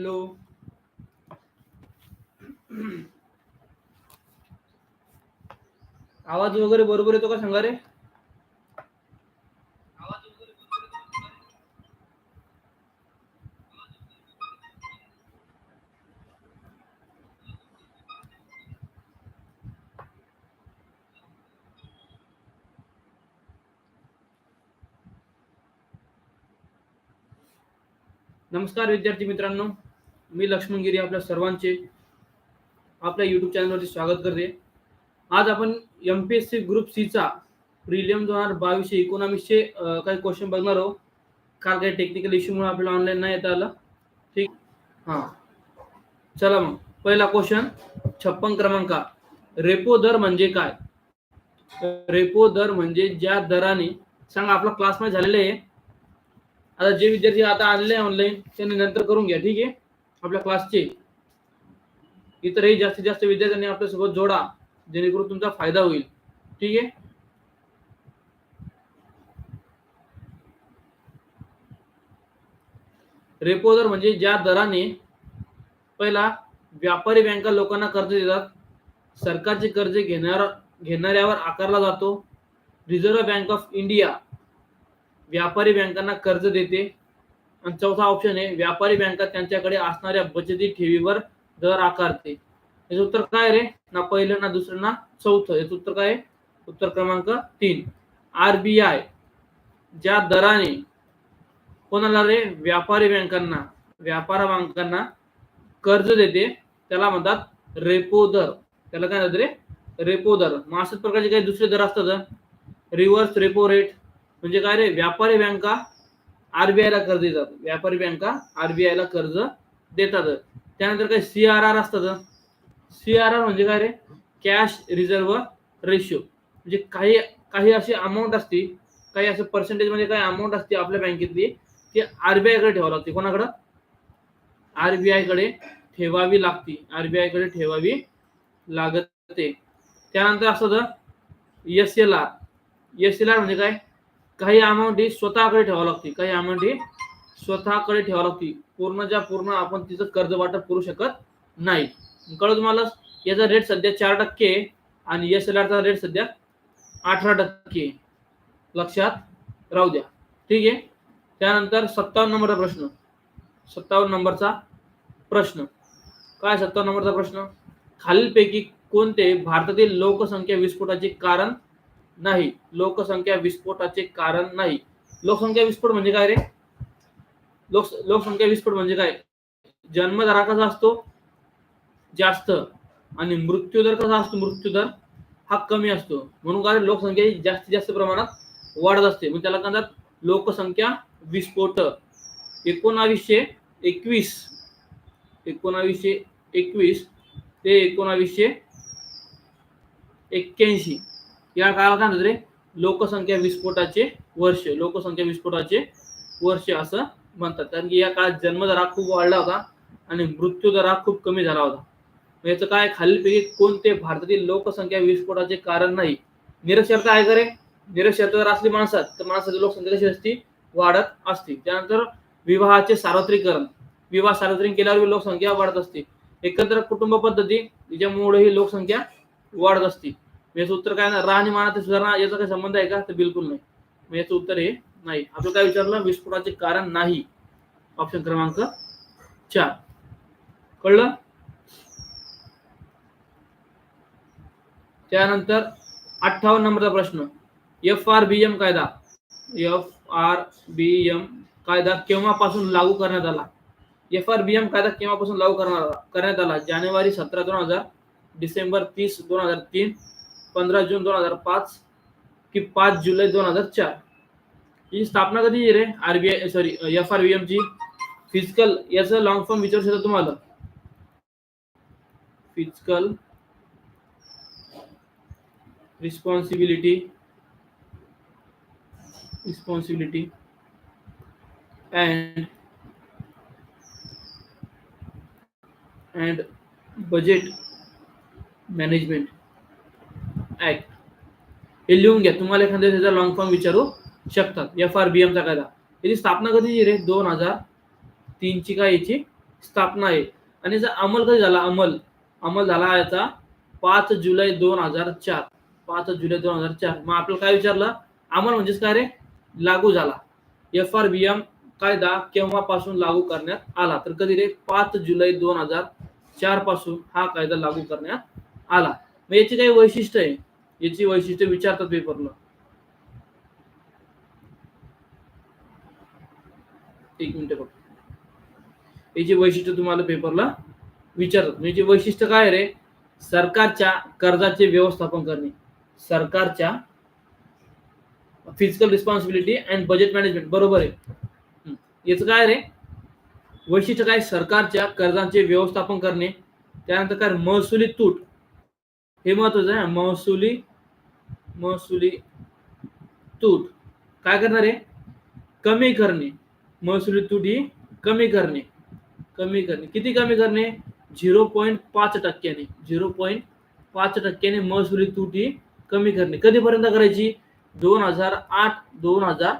Hello आवाज वगैरे बरोबर येतो का सांगा रे नमस्कार विद्यार्थी मित्रांनो. मी लक्ष्मण गिरी आपल्या सर्वांचे आपल्या युट्यूब चॅनलवरती स्वागत करते. आज आपण M P S C group सीचा प्रिलियम दोन हजार बावीसशे इकॉनॉमिक्सचे काही क्वेश्चन बघणार आहोत. काल काही टेक्निकल इश्यूमुळे आपल्याला ऑनलाईन नाही येता आलं. ठीक? हां. चला मग. पहिला क्वेश्चन छप्पन क्रमांका. रेपो दर म्हणजे काय? रेपो दर म्हणजे ज्या दराने सांगा आपला क्लासमध्ये झालेलं आहे. आता जे विद्यार्थी आता आणले ऑनलाईन त्यांनी नंतर करून घ्या. ठीक आहे? आपल्या क्लासचे इतरही जास्तीत जास्त विद्यार्थ्यांनी आपल्यासोबत जोडा जेणेकरून तुमचा फायदा होईल. ठीक आहे? रेपो दर म्हणजे ज्या दराने पहिला व्यापारी बँका लोकांना कर्ज देतात सरकारचे कर्ज घेणार घेणाऱ्यावर आकारला जातो. रिझर्व्ह बँक ऑफ इंडिया व्यापारी बँकांना कर्ज देते. आणि चौथा ऑप्शन आहे व्यापारी बँका त्यांच्याकडे असणाऱ्या बचती ठेवीवर दर आकारते. याचं उत्तर काय रे? ना पहिलं ना दुसरं ना चौथं. याचं उत्तर काय? आहे? उत्तर क्रमांक तीन. आरबीआय ज्या दराने कोणाला रे? व्यापारी बँकांना व्यापार बँकांना कर्ज देते त्याला म्हणतात रेपो दर. त्याला काय म्हणतात रे? रेपो दर. मग अशाच प्रकारचे काही दुसरे दर असतात. रिव्हर्स रेपो रेट म्हणजे काय रे? व्यापारी बँका आरबीआय ला कर्ज देतात. व्यापारी बँका आरबीआय ला कर्ज देतात. त्यानंतर काय सी आर आर असतात. सी आर आर म्हणजे काय रे? कॅश रिझर्व्ह रेशिओ म्हणजे काही काही अशी अमाऊंट असते काही असं पर्सेंटेज म्हणजे काही अमाऊंट असते आपल्या बँकेतली ती आरबीआयकडे ठेवावी लागते. कोणाकडे? आरबीआयकडे ठेवावी लागते. आरबीआयकडे ठेवावी लागते. त्यानंतर असतं S L R S L R म्हणजे काय? काही अमाऊंट ही स्वतःकडे ठेवावी लागते काही अमाऊंट ही स्वतःकडे ठेवावी लागते पूर्णच्या पूर्ण आपण तिचं कर्ज वाटप करू शकत नाही. कळलं तुम्हाला? याचा रेट सध्या चार टक्के आणि एस एल आरचा रेट सध्या अठरा टक्के लक्षात? राहू द्या. ठीक आहे? त्यानंतर सत्तावन्न नंबरचा प्रश्न. सत्तावन्न नंबरचा प्रश्न. काय सत्तावन्न नंबरचा प्रश्न? खालीलपैकी कोणते भारतातील लोकसंख्या विस्फोटाचे कारण नाही. लोकसंख्या विस्फोटाचे कारण नाही. लोकसंख्या विस्फोट म्हणजे काय रे? लोक लोकसंख्या विस्फोट म्हणजे काय? जन्मदरा कसा असतो? जास्त. आणि मृत्यूदर कसा असतो? मृत्यूदर हा कमी असतो. म्हणून काय लोकसंख्या ही जास्तीत जास्त प्रमाणात वाढत असते. म्हणजे त्याला काय म्हणतात? लोकसंख्या विस्फोट. एकोणावीसशे एकवीस. एकोणावीसशे एकवीस ते एकोणावीसशे एक्क्याऐंशी. या काळाला काय म्हणतात रे? लोकसंख्या विस्फोटाचे वर्ष लोकसंख्या विस्फोटाचे वर्ष असं म्हणतात. कारण की या काळात जन्मदरा खूप वाढला होता आणि मृत्यूदरा खूप कमी झाला होता. याचं काय खालीलपैकी कोणते भारतातील लोकसंख्या विस्फोटाचे कारण नाही? निरक्षरता आहे का रे? निरक्षरता जर असली माणसात तर माणसाची लोकसंख्या कशी असती? वाढत असते. त्यानंतर विवाहाचे सार्वत्रिकरण. विवाह सार्वत्रिक केल्यावर लोकसंख्या वाढत असते. एकत्र कुटुंब पद्धती याच्यामुळे ही लोकसंख्या वाढत असते. याचं उत्तर काय ना राहणीमानात सुधारणा याचा काही संबंध आहे का? तर बिलकुल नाही. याचं उत्तर हे नाही. आपलं काय विचारलं? विस्फोटाचे कारण नाही. ऑप्शन क्रमांक चार. कळलं? त्यानंतर अठ्ठावन्न नंबरचा प्रश्न. एफ आर बी एम कायदा. एफ आर बी एम कायदा केव्हापासून लागू करण्यात आला? एफ आर बी एम कायदा केव्हापासून लागू करण्यात आला? जानेवारी सतरा दोन हजार डिसेंबर तीस दोन हजार तीन पंधरा जून दोन हजार पाच की पाच जुलै दोन हजार चार. ही स्थापना कधी रे? RBI sorry F R B M ची? फिजिकल याचं लॉंग फॉर्म विचारू शकतो तुम्हाला. Physical responsibility responsibility and and budget management act हे लिहून घ्या. तुम्हाला एखाद्या त्याचा लॉंग फॉर्म विचारू शकतात. एफ आर बी एमचा कायदा. याची स्थापना कधी रे? दोन हजार तीनची काय याची स्थापना आहे. आणि याचा अंमल कधी झाला? अंमल. अंमल झाला याचा पाच जुलै दोन हजार चार. पाच जुलै दोन हजार चार. मग आपल्याला काय विचारलं? अंमल म्हणजेच काय रे? लागू झाला. एफ आर बी एम कायदा केव्हापासून लागू करण्यात आला? तर कधी रे? पाच जुलै दोन हजार चारपासून हा कायदा लागू करण्यात आला. मग याची काही वैशिष्ट्य आहे. याची वैशिष्ट्य विचारतात पेपरला एक मिनिट बघ. याची वैशिष्ट्य तुम्हाला पेपरला विचारतात. म्हणजे याची वैशिष्ट्य काय रे? सरकारच्या कर्जाचे व्यवस्थापन करणे. सरकारच्या physical responsibility and budget management बरोबर आहे. याचं काय रे? वैशिष्ट्य काय? सरकारच्या कर्जांचे व्यवस्थापन करणे. त्यानंतर काय? महसुली तूट. हे महत्वाचं आहे. महसुली महसुली तूट. काय करणार आहे? कमी करणे. महसुली तूट ही कमी करणे. कमी करणे. किती कमी करणे? झिरो पॉईंट पाच टक्क्याने. झिरो पॉईंट पाच टक्क्याने महसुली तूट ही कमी करणे. कधीपर्यंत करायची? दोन हजार आठ दोन हजार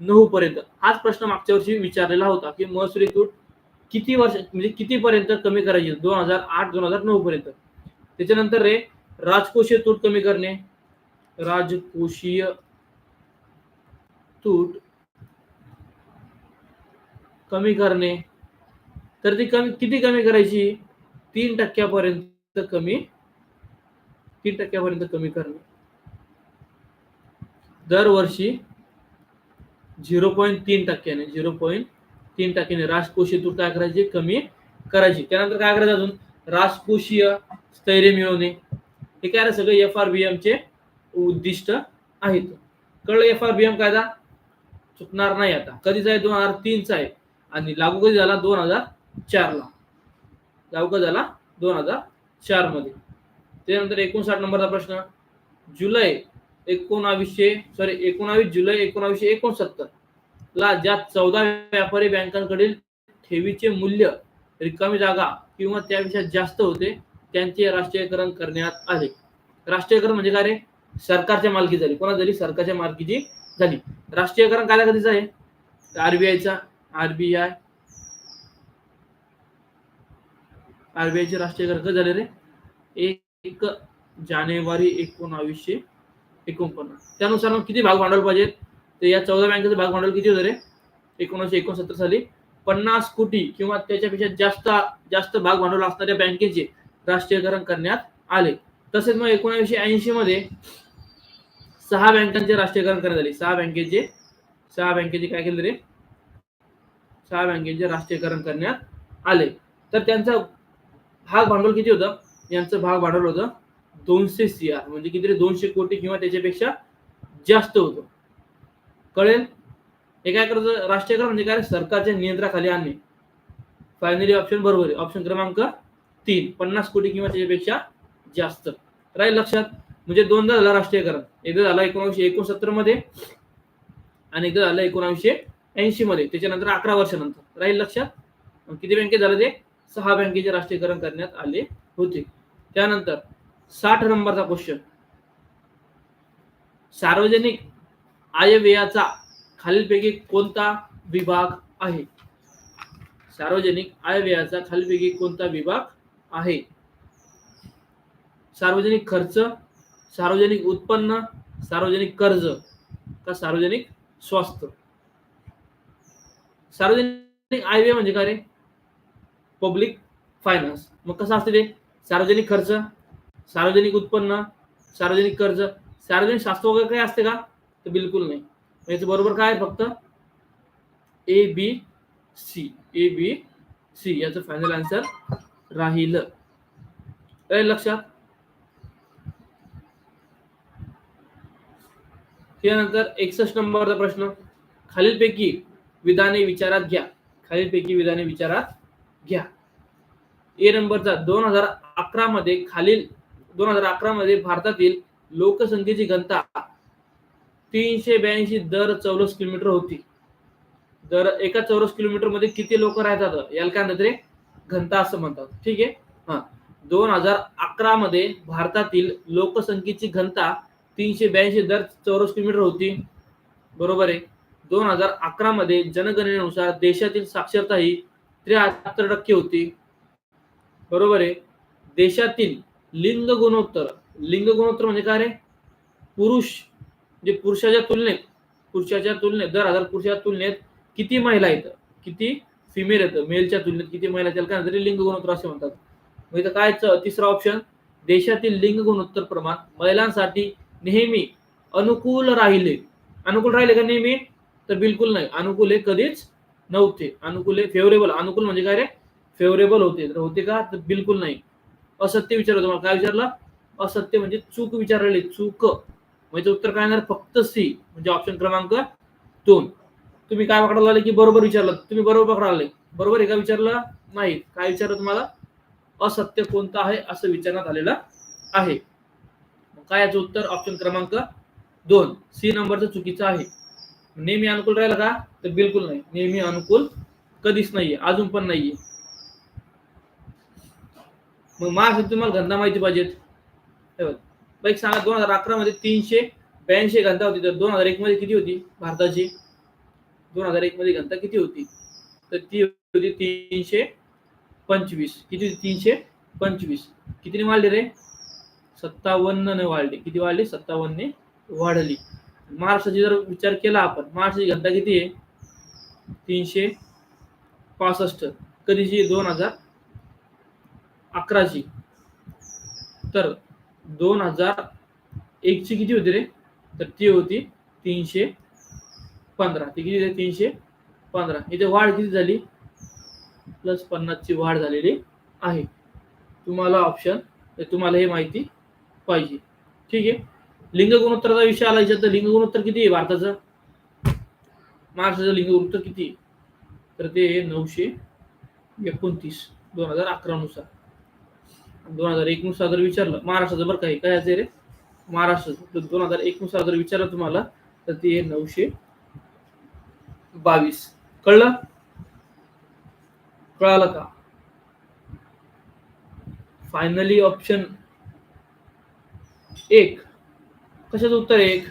नऊ पर्यंत. हाच प्रश्न मागच्या वर्षी विचारलेला होता की महसुली तूट किती वर्ष म्हणजे कितीपर्यंत कमी करायची? दोन हजार आठ दोन हजार नऊ पर्यंत. त्याच्यानंतर रे राजकोषीय तूट कमी करणे. राजकोषीय तूट कमी करणे. तर ती कमी किती कमी करायची? तीन टक्क्यापर्यंत कमी तीन टक्क्यापर्यंत कमी करणे. दरवर्षी झिरो पॉईंट तीन टक्क्याने झिरो पॉईंट तीन टक्क्याने राजकोषीय तूट काय करायची? कमी करायची. त्यानंतर काय करायचं अजून? राजकोषीय स्थैर्य मिळवणे. हे काय सगळे? एफ आर बी एमचे चे उद्दिष्ट आहेत. कळलं एफ आर बी एम कायदा? चुकणार नाही आता. कधीचा आहे? दोन हजार तीनचा आहे. आणि लागू कधी झाला? दोन हजार चारला. लागू कधी झाला? दोन हजार चारमध्ये त्यानंतर एकोणसाठ नंबरचा प्रश्न. जुलै एकोणावीसशे सॉरी एकोणावीस जुलै एकोणावीसशे एकोणसत्तर ला ज्या चौदा व्यापारी बँकांकडील ठेवीचे मूल्य रिकामी जागा किंवा त्यापेक्षा जास्त होते त्यांचे राष्ट्रीयकरण करण्यात आले. राष्ट्रीयकरण म्हणजे काय रे? सरकारच्या मालकी झाली. कोणा झाली? सरकारच्या मालकीची झाली. राष्ट्रीयकरण कायदा कधीचा आहे. आरबीआयचा आरबीआय आरबीआयचे राष्ट्रीयकरण कधी झाले रे? एक जानेवारी एकोणावीसशे एकोणपन्नास. त्यानुसार मग किती भाग भांडवल पाहिजे? तर या चौदा बँकेचं भाग भांडवल किती होतं रे? एकोणीसशे एकोणसत्तर साली. पन्नास कोटी किंवा त्याच्यापेक्षा जास्त जास्त भाग भांडवल असणाऱ्या बँकेचे राष्ट्रीयकरण करण्यात आले. तसेच मग एकोणीसशे ऐंशी मध्ये सहा बँकांचे राष्ट्रीयकरण करण्यात आले. सहा बँकेचे सहा बँकेचे काय केले रे सहा बँकेचे राष्ट्रीयकरण करण्यात आले. तर त्यांचं भाग भांडवल किती होतं? यांचं भाग भांडवल होतं दोनशे सी आर म्हणजे किती दोनशे कोटी किंवा त्याच्यापेक्षा जास्त होतं. कळेल? हे काय करायचं? राष्ट्रीयकरण म्हणजे काय? सरकारच्या नियंत्रणाखाली आणणे. फायनली ऑप्शन बरोबर आहे. ऑप्शन क्रमांक तीन. पन्नास कोटी किंवा त्याच्यापेक्षा जास्त. राहील लक्षात? म्हणजे दोनदा झालं राष्ट्रीयकरण. एकदा झालं एकोणीसशे एकोणसत्तरमध्ये आणि एकदा झालं एकोणीसशे ऐंशी मध्ये. त्याच्यानंतर अकरा वर्षानंतर. राहील लक्षात? किती बँकेत झालं ते? सहा बँकेचे राष्ट्रीयकरण करण्यात आले होते. त्यानंतर साठ नंबरचा क्वेश्चन सार्वजनिक आयव्ययाचा खालीलपैकी कोणता विभाग आहे? सार्वजनिक आयव्ययाचा खालीलपैकी कोणता विभाग आहे? सार्वजनिक खर्च सार्वजनिक उत्पन्न सार्वजनिक कर्ज का सार्वजनिक स्वास्थ्य? सार्वजनिक आयव्यय म्हणजे काय रे? पब्लिक फायनान्स मग कसं असते ते? सार्वजनिक खर्च सार्वजनिक उत्पन्न सार्वजनिक कर्ज सार्वजनिक शास्त्र वगैरे काही असते का? तर बिलकुल नाही. याचं बरोबर काय फक्त? A B C A B C याचं फायनल आन्सर राहिलं. राहील लक्षात? त्यानंतर एकसष्ट नंबरचा प्रश्न खालीलपैकी विधाने विचारात घ्या. खालीलपैकी विधाने विचारात घ्या. ए नंबरचा दोन हजार अकरा मध्ये खालील दोन हजार अकरा मध्ये भारतातील लोकसंख्येची घनता तीनशे ब्याऐंशी दर चौरस किलोमीटर होती. दर एका चौरस किलोमीटरमध्ये किती लोक राहतात? याला काय म्हणतात रे? घनता असं म्हणतात. ठीक आहे? हा. दोन हजार अकरा मध्ये भारतातील लोकसंख्येची घनता तीनशे ब्याऐंशी दर चौरस किलोमीटर होती. बरोबर आहे. दोन हजार अकरा मध्ये जनगणनेनुसार देशातील साक्षरता ही त्र्याहत्तर टक्के होती. बरोबर आहे. देशातील लिंग गुणोत्तर लिंग गुणोत्तर म्हणजे काय रे? पुरुष जे पुरुषाच्या तुलनेत पुरुषाच्या तुलनेत दर हजार पुरुषाच्या तुलनेत किती महिला आहेत? किती? फिमेल येतं मेलच्या तुलनेत किती महिला त्याला काय म्हणतात? लिंग गुणोत्तर असे म्हणतात. म्हणजे काय तिसरा ऑप्शन देशातील लिंग गुणोत्तर प्रमाण महिलांसाठी नेहमी अनुकूल राहिले. अनुकूल राहिले का नेहमी? तर बिलकुल नाही. अनुकूल हे कधीच नव्हते. अनुकूल हे फेवरेबल अनुकूल म्हणजे काय रे? फेवरेबल होते. तर होते का? तर बिलकुल नाही. असत्य विचारलं तुम्हाला. काय विचारलं? असत्य म्हणजे चूक विचारलेली. चूक. म्हणजे उत्तर काय येणार फक्त सी म्हणजे ऑप्शन क्रमांक दोन. तुम्ही काय पकडायला लागले की बरोबर विचारलं? तुम्ही बरोबर पकडाले बरोबर आहे का विचारलं? नाही. काय विचारलं तुम्हाला? असत्य कोणतं आहे? असं विचारण्यात आलेलं आहे. काय याचं उत्तर? ऑप्शन क्रमांक दोन. सी नंबरचं चुकीचं आहे. नेहमी अनुकूल राहिला का? तर बिलकुल नाही. नेहमी अनुकूल कधीच नाहीये. अजून पण नाहीये. मग महाराष्ट्रात तुम्हाला घनता माहिती पाहिजेत. बाईक सांगा दोन हजार अकरा मध्ये तीनशे ब्याऐंशी घनता होती. तर दोन हजार एक मध्ये किती होती? भारताची? दोन हजार एक मध्ये घनता किती होती? तर ती होती तीनशे पंचवीस. किती होती? तीनशे पंचवीस. कितीने वाढली रे? सत्तावन्न ने वाढली. किती वाढली? सत्तावन्नने वाढली. महाराष्ट्राची जर विचार केला आपण महाराष्ट्राची घनता किती आहे? तीनशे पासष्ट. कधीची? दोन हजार अकराची. तर दोन हजार एकची किती होती रे? तर ती होती तीनशे पंधरा. ती किती होती? तीनशे पंधरा. इथे वाढ किती झाली? प्लस पन्नासची वाढ झालेली आहे. तुम्हाला ऑप्शन तुम्हाला हे माहिती पाहिजे. ठीक आहे? लिंग गुणोत्तराचा विषय आला याच्यात तर लिंग गुणोत्तर किती आहे भारताचं? महाराष्ट्राचं लिंग गुणोत्तर किती आहे? तर ते नऊशे एकोणतीस दोन हजार अकरा नुसार. दोन हजार एक नुसार जर विचारलं महाराष्ट्राचं बरं काही काय असेल रे? महाराष्ट्राचं. दोन हजार एक नुसार जर विचारलं तुम्हाला तर ते नऊशे बावीस. कळलं? कळालं का? फायनली ऑप्शन एक. कशाचं उत्तर एक?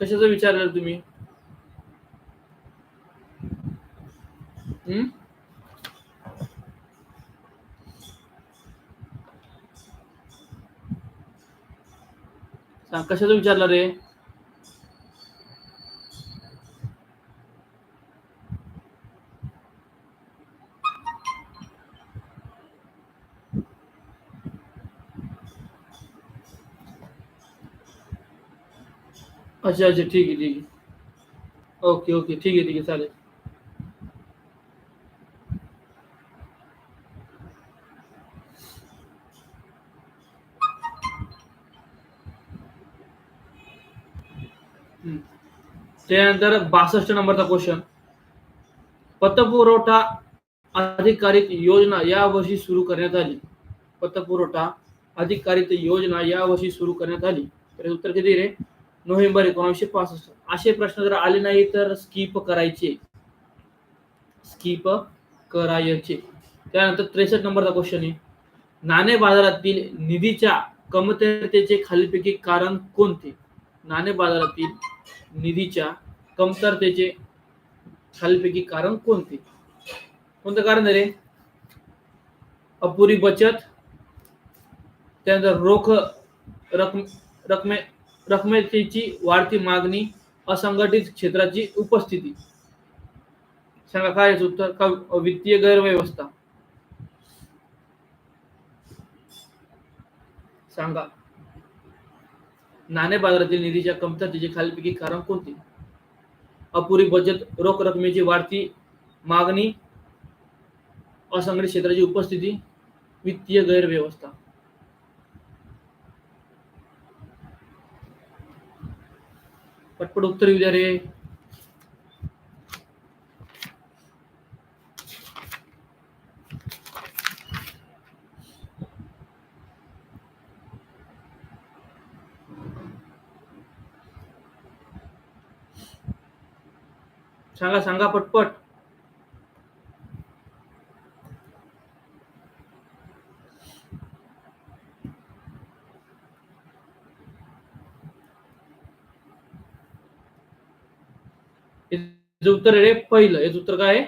कशाचं विचारलं तुम्ही? हम्म? कशाचं विचारलं रे? अच्छा अच्छा ठीक आहे ठीक आहे. ओके ओके ठीक आहे ठीक आहे चालेल. हम्म. त्यानंतर बासष्ट नंबरचा क्वेश्चन पतपुरवठा अधिकारित योजना यावर्षी सुरू करण्यात आली. पतपुरवठा अधिकारित योजना यावर्षी सुरू करण्यात आली. तर उत्तर किती रे? नोव्हेंबर एकोणीसशे पासष्ट. असे प्रश्न जर आले नाही तर स्किप करायचे. स्किप करायचे. त्यानंतर त्रेसष्ट नंबरचा क्वेश्चन आहे. नाणे बाजारातील निधीच्या कमतरतेचे खालीलपैकी कारण कोणते? नाणे बाजारातील निधीच्या कमतरतेचे खालीलपैकी कारण कोणते? कोणतं कारण रे? अपुरी बचत त्यानंतर रोख रकमे रकमे रकमेची वाढती मागणी असंघटित क्षेत्राची उपस्थिती. सांगा काय उत्तर? का वित्तीय गैरव्यवस्था? सांगा. नाणे बाजारातील निधीच्या कमतरतेचे खालीलपैकी कारण कोणते? अपुरी बचत रोख रकमेची वाढती मागणी असंघटित क्षेत्राची उपस्थिती वित्तीय गैरव्यवस्था. पटपट उत्तर येऊ द्या रे. सांगा सांगा पटपट याचं उत्तर आहे रे पहिलं. याचं उत्तर काय आहे?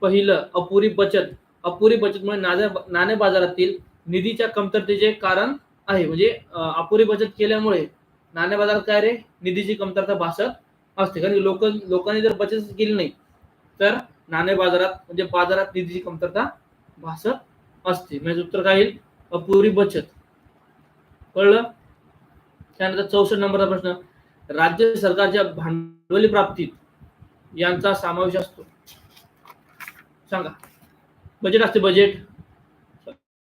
पहिलं. अपुरी बचत. अपुरी बचतमुळे म्हणजे नाण्या नाणे बाजारातील निधीच्या कमतरतेचे कारण आहे. म्हणजे अपुरी बचत केल्यामुळे नाणे बाजारात काय रे? निधीची कमतरता भासत असते. कारण लोक लोकांनी जर बचत केली नाही तर नाणे बाजारात म्हणजे बाजारात निधीची कमतरता भासत असते. म्हणजे उत्तर काय येईल? अपुरी बचत. कळलं? त्यानंतर चौसष्ट नंबरचा प्रश्न. राज्य सरकारच्या भांडवली प्राप्तीत यांचा समावेश असतो. सांगा. बजेट असते बजेट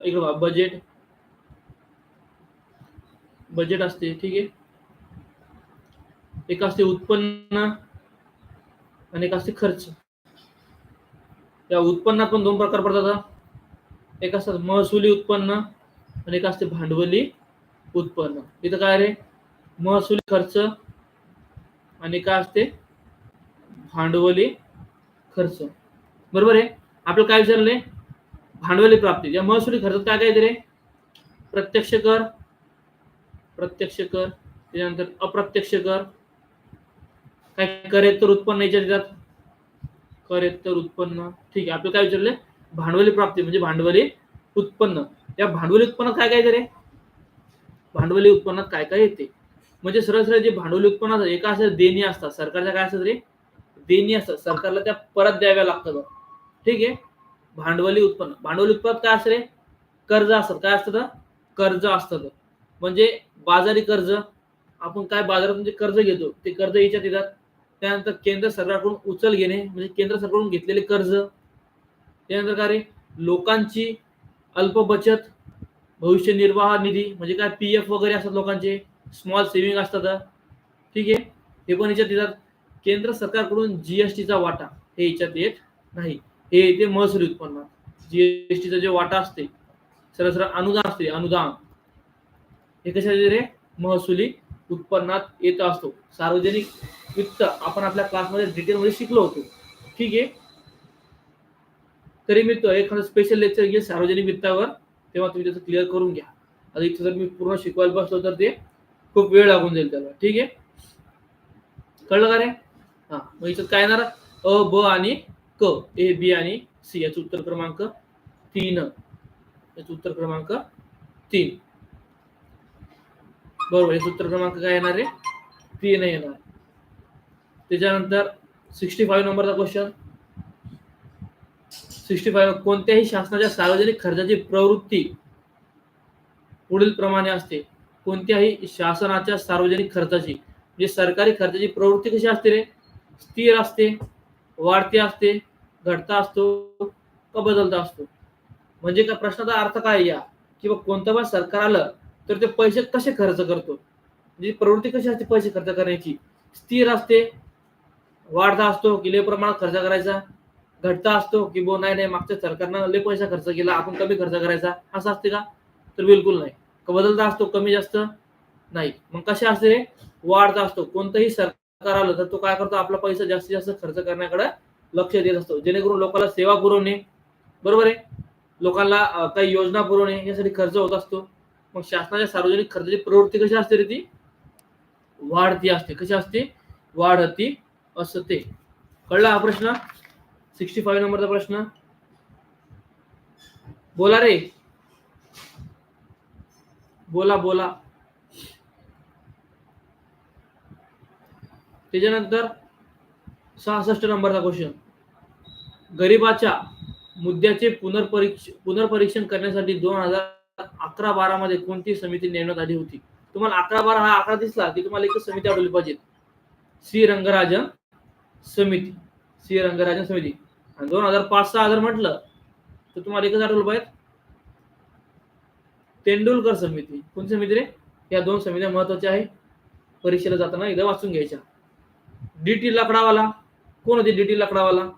इकडे बघा बजेट बजेट असते ठीक आहे. एक असते उत्पन्न आणि एक असते खर्च. या उत्पन्नात पण दोन प्रकार पडतात एक असतात महसुली उत्पन्न आणि एक असते भांडवली उत्पन्न. इथं काय रे? महसुली खर्च आणि काय असते? भांडवली खर्च. बरोबर आहे? आपलं काय विचारलंय भांडवली प्राप्ती. या महसुली खर्चात काय काय रे? प्रत्यक्ष कर प्रत्यक्ष कर त्याच्यानंतर अप्रत्यक्ष कर. काय करेतर उत्पन्न याच्यात येतात? करेत्तर उत्पन्न. ठीक आहे आपलं काय विचारलंय भांडवली प्राप्ती म्हणजे भांडवली उत्पन्न. या भांडवली उत्पन्नात काय काय येते रे? भांडवली उत्पन्नात काय काय येते? म्हणजे सरळ सरळ जे भांडवली उत्पन्न एका असं देणी असतात. सरकारच्या काय असतात रे? देणी असतात सरकारला त्या परत द्याव्या लागतात. ठीक आहे? भांडवली उत्पन्न. भांडवली उत्पन्न काय असतं रे? कर्ज असतात काय असतं? कर्ज असतात म्हणजे बाजारी कर्ज. आपण काय बाजारात म्हणजे कर्ज घेतो ते कर्ज याच्यात येतात. त्यानंतर केंद्र सरकारकडून उचल घेणे म्हणजे केंद्र सरकारकडून घेतलेले कर्ज. त्यानंतर काय रे? लोकांची अल्प बचत भविष्य निर्वाह निधी म्हणजे काय पी एफ वगैरे असतात लोकांचे. स्मॉल सेव्हिंग असतात. ठीक आहे? हे पण याच्यात येतात. केंद्र सरकारकडून जीएसटीचा वाटा हे याच्यात येत नाही. हे येते महसुली उत्पन्न. जीएसटीचा जे वाटा असते सरसर अनुदान असते अनुदान. हे कशा रे? महसुली उत्पन्नात येत असतो. सार्वजनिक वित्त आपण आपल्या क्लासमध्ये डिटेलमध्ये शिकलो होतो. ठीक आहे? तरी मी तो एखादं स्पेशल लेक्चर घे सार्वजनिक वित्तावर तेव्हा तुम्ही त्याचं क्लिअर करून घ्या. आता इथं जर मी पूर्ण शिकवायला बसलो तर ते खूप वेळ लागून जाईल त्याला. ठीक आहे? कळलं का रे? हा मग इथं काय येणार? अ ब आणि क ए बी आणि सी याचं उत्तर क्रमांक तीन. याचं उत्तर क्रमांक तीन. बरोबर याचं उत्तर क्रमांक काय येणार आहे? तीन येणार. त्याच्यानंतर सिक्स्टी फाईव्ह नंबरचा क्वेश्चन सिक्स्टी फाईव्ह कोणत्याही शासनाच्या सार्वजनिक खर्चाची प्रवृत्ती पुढील प्रमाणे असते. कोणत्याही शासनाच्या सार्वजनिक खर्चाची म्हणजे सरकारी खर्चाची प्रवृत्ती कशी असते रे? स्थिर असते वाढते असते घटता असतो का बदलता असतो? म्हणजे का प्रश्नाचा अर्थ काय या? किंवा कोणतं पण सरकार आलं तर ते पैसे कसे खर्च करतो? म्हणजे प्रवृत्ती कशी असते पैसे खर्च करण्याची स्थिर असते वाढता असतो की लय प्रमाणात खर्च करायचा. घटता असतो की बो नाही नाही मागच्या सरकारनं लय पैसा खर्च केला आपण कमी खर्च करायचा. असं असते का? तर बिलकुल नाही. का बदलता असतो कमी जास्त? नाही. मग कशा असते? वाढता असतो. कोणतंही सरकार आलं तर तो काय करतो आपला पैसा जास्तीत जास्त खर्च करण्याकडे लक्ष देत असतो. जेणेकरून लोकांना सेवा पुरवणे बरोबर आहे? लोकांना काही योजना पुरवणे यासाठी खर्च होत असतो. मग शासनाच्या सार्वजनिक खर्चाची प्रवृत्ती कशी असते रे ती? वाढती असते. कशी असते? वाढती असते. कळला हा प्रश्न? सिक्स्टी फाईव्ह नंबरचा प्रश्न. बोला रे. बोला बोला. त्याच्यानंतर सहासष्ट नंबरचा क्वेश्चन गरिबाच्या मुद्द्याचे पुनर्परीक्ष पुनर्परीक्षण करण्यासाठी दोन हजार अकरा बारा मध्ये कोणती समिती नेमण्यात आली होती? तुम्हाला अकरा बारा हा आकडा दिसला की तुम्हाला एकच समिती आढळली पाहिजे. श्री रंगराजन समिती. श्री रंगराजन समिती. आणि दोन हजार पाच सहा हजार म्हटलं तर तुम्हाला एकच आठवलं पाहिजे. तेंडुलकर समिती. कोणती समिती रे? या दोन समित्या महत्त्वाच्या आहे परीक्षेला जाताना एकदा वाचून घ्यायच्या. डीटी लाकडावाला? कोण होते डीटी लाकडावाला?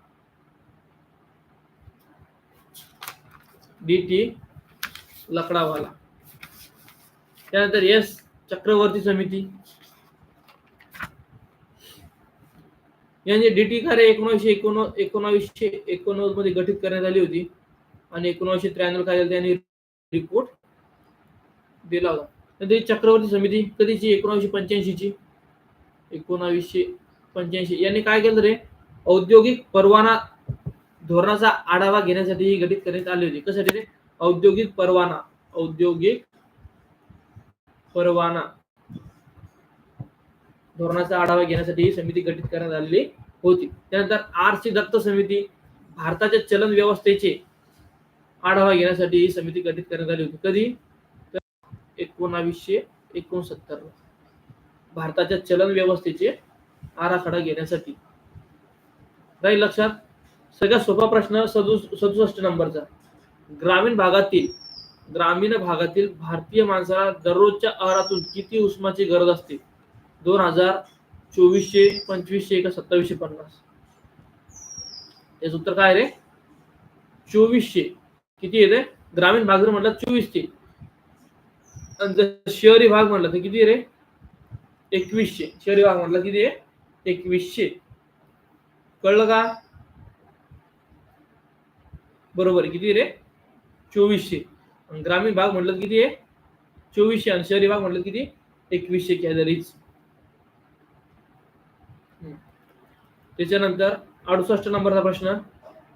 डीटी लकडावाला. त्यानंतर एस चक्रवर्ती समिती. यांची डीटी कार्य एकोणीसशे एकोण एकोणावीसशे एकोणनव्वदमध्ये गठीत करण्यात आली होती. आणि एकोणीसशे त्र्याण्णव काय त्यांनी रिपोर्ट दिला होता. नंतर चक्रवर्ती समिती कधीची? एकोणावीसशे पंच्याऐंशी ची एकोणावीसशे पंच्याऐंशी. यांनी काय केलं रे? औद्योगिक परवाना धोरणाचा आढावा घेण्यासाठी ही गठीत करण्यात आली होती. कशासाठी रे? औद्योगिक परवाना. औद्योगिक परवाना धोरणाचा आढावा घेण्यासाठी ही समिती गठीत करण्यात आलेली होती. त्यानंतर आर सी दत्त समिती भारताच्या चलन व्यवस्थेचे आढावा घेण्यासाठी ही समिती गठीत करण्यात आली होती. कधी? तर एकोणावीसशे एकोणसत्तर. भारताच्या चलन व्यवस्थेचे आराखडा घेण्यासाठी. राहील लक्षात? सगळ्यात सोपा प्रश्न सदु सदुसष्ट नंबरचा. ग्रामीण भागातील ग्रामीण भागातील भारतीय माणसाला दररोजच्या आहारातून किती उष्माची गरज असते? दोन हजार चोवीसशे पंचवीसशे का सत्तावीसशे पन्नास? याचं उत्तर काय रे? चोवीसशे. किती येते ग्रामीण भाग जर म्हटलं चोवीस ते शहरी भाग म्हटलं तर किती रे? एकवीसशे. शहरी भाग म्हटलं किती आहे? एकवीसशे. कळलं का? बरोबर. किती रे? चोवीसशे. ग्रामीण भाग म्हटलं किती आहे? चोवीसशे. आणि शहरी भाग म्हटलं किती? एकवीसशे कॅलरीज त्याच्यानंतर अडुसष्ट नंबरचा प्रश्न.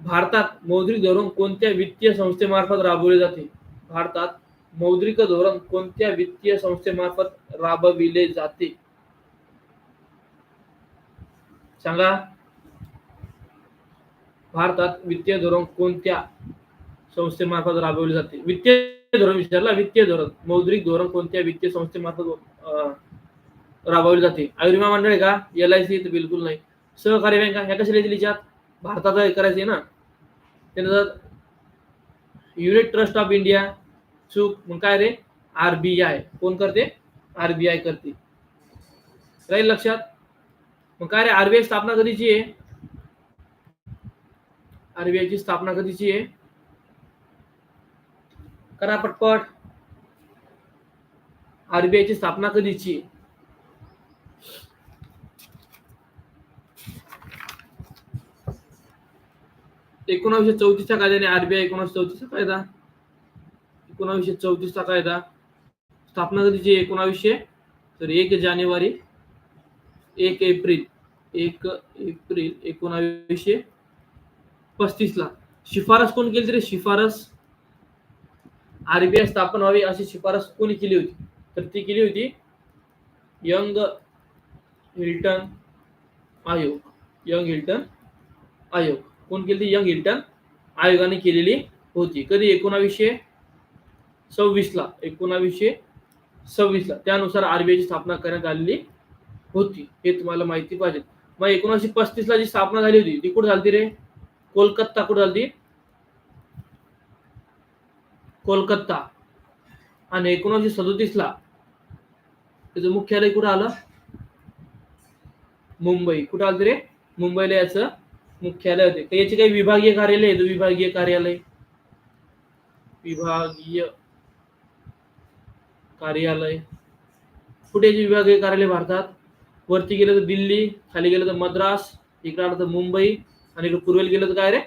भारतात मौद्रिक धोरण कोणत्या वित्तीय संस्थेमार्फत राबवले जाते? भारतात मौद्रिक धोरण कोणत्या वित्तीय संस्थेमार्फत राबविले जाते? सांगा. भारतात वित्तीय धोरण कोणत्या संस्थेमार्फत राबवले जाते? वित्तीय धोरण विचारला वित्तीय धोरण. मौद्रिक धोरण कोणत्या वित्तीय संस्थेमार्फत राबवले जाते? आयुर्विमा मंडळ आहे का? एल आय सी तर बिलकुल नाही. सहकारी बँका ह्या कशा लिहितील याच्यात? भारतात करायचे ना? त्यानंतर युनिट ट्रस्ट ऑफ इंडिया चूक. मग काय रे? आरबीआय कोण करते? आरबीआय करते. राहील लक्षात? मग काय रे आरबीआय स्थापना कधीची आहे? आरबीआय ची स्थापना कधीची आहे? करा पटपट. आरबीआय ची स्थापना कधीची आहे? एकोणावीसशे चौतीसच्या कायद्याने आरबीआय एकोणावीसशे चौतीसचा कायदा? एकोणावीसशे चौतीसचा कायदा? स्थापना कधीची एकोणावीसशे तर एक जानेवारी एक एप्रिल. एक एप्रिल एकोणावीसशे पस्तीस ला. शिफारस कोण केली तरी शिफारस आरबीआय स्थापन व्हावी अशी शिफारस कोणी केली होती? तर ती केली होती यंग हिल्टन आयोग. यंग हिल्टन आयोग. कोण केली ती यंग हिल्टन आयोगाने केलेली होती. कधी? एकोणावीसशे सव्वीस ला. एकोणावीसशे सव्वीस ला. त्यानुसार आरबीआयची स्थापना करण्यात आलेली होती. हे तुम्हाला माहिती पाहिजे. मग एकोणीसशे पस्तीस ला जी स्थापना झाली होती ती कुठे झाली रे? कोलकाता कुठे झाली कोलकाता. आणि एकोणीसशे सदोतीस ला त्याचं मुख्यालय कुठं आलं? मुंबई. कुठं आलं रे? मुंबईला याचं मुख्यालय होते. तर याचे काही विभागीय कार्यालय आहे विभागीय कार्यालय. विभागीय कार्यालय. कुठे विभागीय कार्यालय? भारतात? वरती गेलं तर दिल्ली खाली गेलं तर मद्रास इकडे आलं तर मुंबई आणि इकडे पूर्वेला गेलं तर काय रे?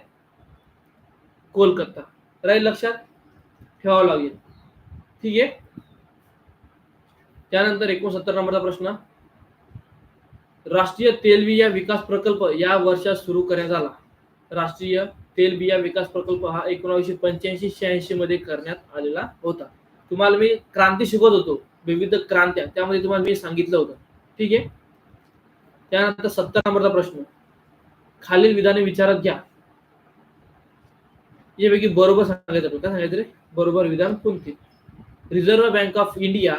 कोलकाता. राहील लक्षात? ठेवावं लागेल. ठीक आहे? त्यानंतर एकोणसत्तर नंबरचा प्रश्न. राष्ट्रीय तेलबिया विकास प्रकल्प या वर्षात सुरू करण्यात आला. राष्ट्रीय तेलबिया विकास प्रकल्प हा एकोणावीसशे पंच्याऐंशी शहाऐंशी मध्ये करण्यात आलेला होता. तुम्हाला मी क्रांती शिकवत होतो. विविध क्रांत्या. त्यामध्ये तुम्हाला मी सांगितलं होतं. ठीक आहे? त्यानंतर सत्तर नंबरचा प्रश्न. खालील विधाने विचारात घ्या. यापैकी बरोबर सांगायचं काय सांगायचं रे? बरोबर विधान कोणते? रिझर्व्ह बँक ऑफ इंडिया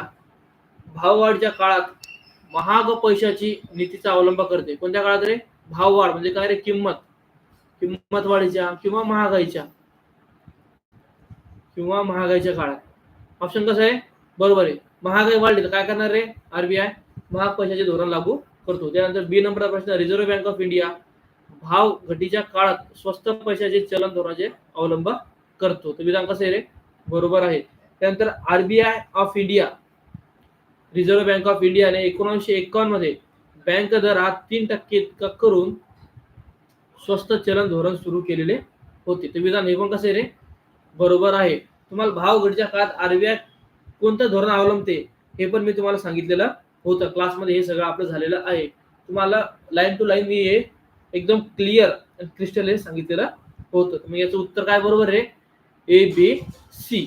भाववाढीच्या काळात महाग पैशाची नीतीचा अवलंब करते. कोणत्या काळात रे? भाववाढ म्हणजे काय रे? किंमत. किंमत वाढीच्या किंवा महागाईच्या. किंवा महागाईच्या काळात. ऑप्शन कसं आहे? बरोबर आहे. महागाई वाढली तर काय करणार रे? आरबीआय महाग पैशाचे धोरण लागू करतो. त्यानंतर बी नंबरचा प्रश्न रिझर्व्ह बँक ऑफ इंडिया भाव घटीच्या काळात स्वस्त पैशाचे चलन धोरणाचे अवलंब करतो. तर विधान कसं आहे रे? बरोबर आहे. त्यानंतर RBI of India Reserve Bank of इंडियाने एकोणीसशे एकावन्नमध्ये बँक दर हा तीन टक्के इतका करून स्वस्त चलन धोरण सुरू केलेले होते. तर विधान हे पण कसं आहे रे? बरोबर आहे. तुम्हाला भाव घडीच्या काळात आरबीआय कोणतं धोरण अवलंबते हे पण मी तुम्हाला सांगितलेलं होतं क्लासमध्ये हे सगळं आपलं झालेलं आहे. तुम्हाला लाईन टू लाईन मी हे एकदम क्लिअर आणि क्रिस्टल हे सांगितलेलं होतं. मग याचं उत्तर काय बरोबर आहे? ए B C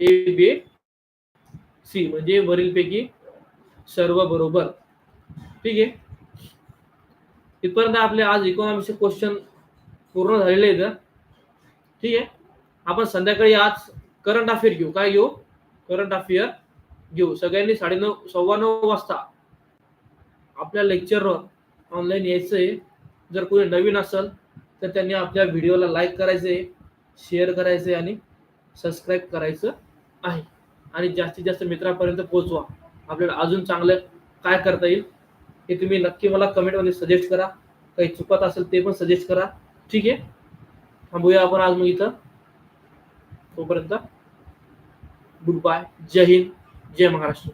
A B C म्हणजे वरीलपैकी सर्व बरोबर. ठीक आहे? इथपर्यंत आपले आज इकॉनॉमिक्सचे क्वेश्चन पूर्ण झालेले आहेत. ठीक आहे? आपण संध्याकाळी आज करंट अफेअर घेऊ. काय घेऊ? करंट अफेअर घेऊ. सगळ्यांनी साडेनऊ सव्वा नऊ वाजता आपल्या लेक्चरवर ऑनलाईन यायचं आहे जर कोणी नवीन असेल तर त्यांनी आपल्या व्हिडिओला लाईक करायचं आहे शेअर करायचं आहे आणि सबस्क्राईब करायचं आहे. आणि जास्तीत जास्त मित्रापर्यंत पोहोचवा. आपल्याला अजून चांगलं काय करता येईल हे तुम्ही नक्की मला कमेंटमध्ये सजेस्ट करा. काही चुकत असेल ते पण सजेस्ट करा. ठीक आहे? थांबूया आपण आज मग इथं. तोपर्यंत गुड बाय जय हिंद. जय महाराष्ट्र